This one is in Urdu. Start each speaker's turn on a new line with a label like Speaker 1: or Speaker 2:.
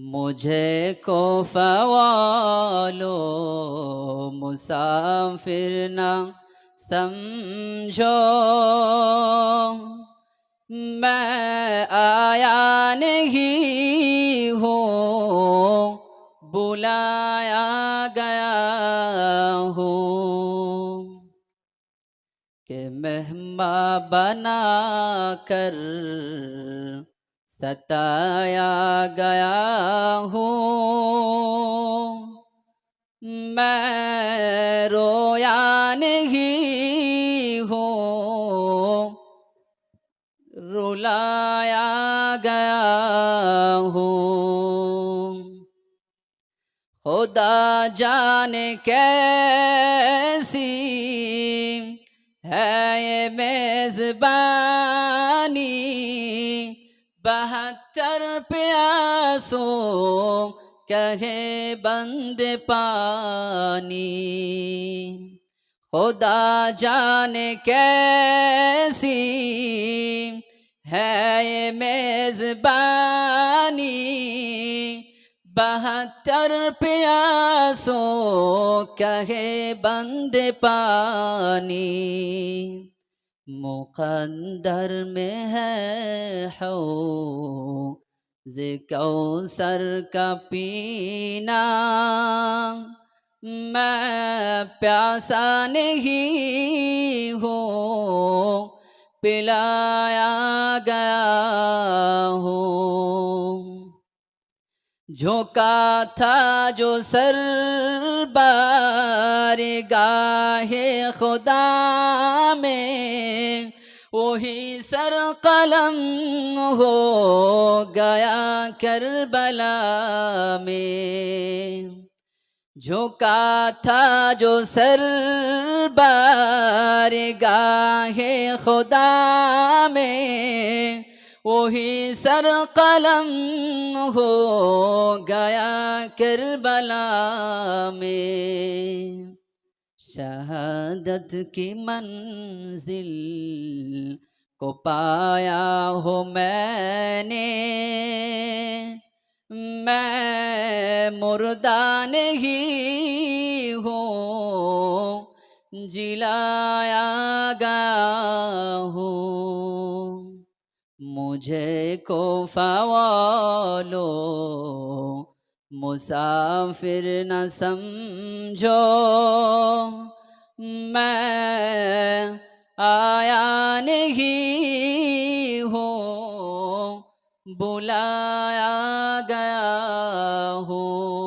Speaker 1: مجھے کو فوالو مسافر نہ سمجھو۔ میں آیا نہیں ہوں، بلایا گیا ہوں۔ کہ مہماں بنا کر ستایا گیا ہوں میں رویا نہیں ہوں رلایا گیا ہوں خدا جانے کیسی ہے یہ میزبانی بہتر پیاسوں کہے بند پانی۔ خدا جانے کیسی ہے یہ میزبانی۔ بہتر پیاسوں کہے بند پانی۔ مقدر میں ہے ذکو سر کا پینا۔ میں پیاسا نہیں ہوں۔ پلایا گیا جھوکا تھا جو سر بار گاہے خدا میں وہی سر قلم ہو گیا کربلا میں جھوکا تھا جو سر بار گاہے خدا میں وہی سر قلم ہو گیا کربلا میں۔ شہادت کی منزل کو پایا ہو میں نے۔ میں مردہ نہیں ہوں، جلایا گیا ہوں۔ مجھے کو فوالو مسافر نہ سمجھو۔ میں آیا نہیں ہوں بلایا گیا ہوں۔